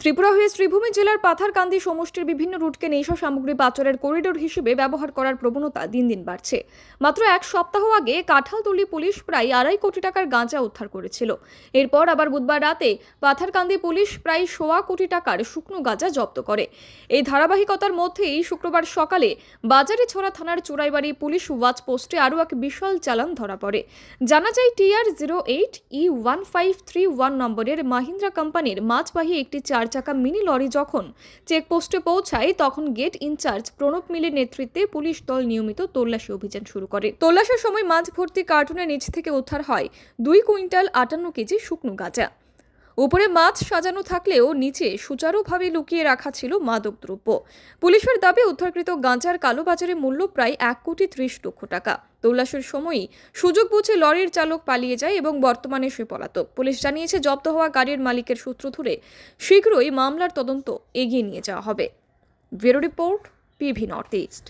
ত্রিপুরা হয়ে শ্রীভূমি জেলার পাথারকান্দি সমষ্টির বিভিন্ন রুটকে নেশা সামগ্রী পাচারের করিডোর হিসেবে ব্যবহার করার প্রবণতা দিন দিন বাড়ছে। মাত্র এক সপ্তাহ আগে কাঁঠালতলি পুলিশ প্রায় আড়াই কোটি টাকার গাঁজা উদ্ধার করেছিল। এরপর আবার বুধবার রাতে পাথারকান্দি পুলিশ প্রায় সোয়া কোটি টাকার শুকনো গাঁজা জব্দ করে। এই ধারাবাহিকতার মধ্যেই শুক্রবার সকালে বাজারে ছড়া থানার চোরাইবাড়ি পুলিশ ওয়াচ পোস্টে আরও এক বিশাল চালান ধরা পড়ে। জানা যায়, TR zero eight E one five three one নম্বরের মাহিন্দ্রা কোম্পানির মাছবাহী একটি চার চাকা মিনি লরি যখন চেকপোস্টে পৌঁছায়, তখন গেট ইনচার্জ প্রণব মিলের নেতৃত্বে পুলিশ দল নিয়মিত তল্লাশি অভিযান শুরু করে। তল্লাশির সময় মাছ ভর্তি কার্টুনের নিচ থেকে উদ্ধার হয় দুই কুইন্টাল আটান্ন কেজি শুকনো গাঁজা। উপরে মাছ সাজানো থাকলেও নিচে সুচারুভাবে লুকিয়ে রাখা ছিল মাদক দ্রব্য পুলিশের দাবি, উদ্ধারকৃত গাঁজার কালোবাজারে মূল্য প্রায় এক কোটি ত্রিশ লক্ষ টাকা। তল্লাশের সময়ই সুযোগ বুঝে লরির চালক পালিয়ে যায় এবং বর্তমানে সে পলাতক। পুলিশ জানিয়েছে, জব্দ হওয়া গাড়ির মালিকের সূত্র ধরে শীঘ্রই মামলার তদন্ত এগিয়ে নিয়ে যাওয়া হবে। Bureau report, PV North East.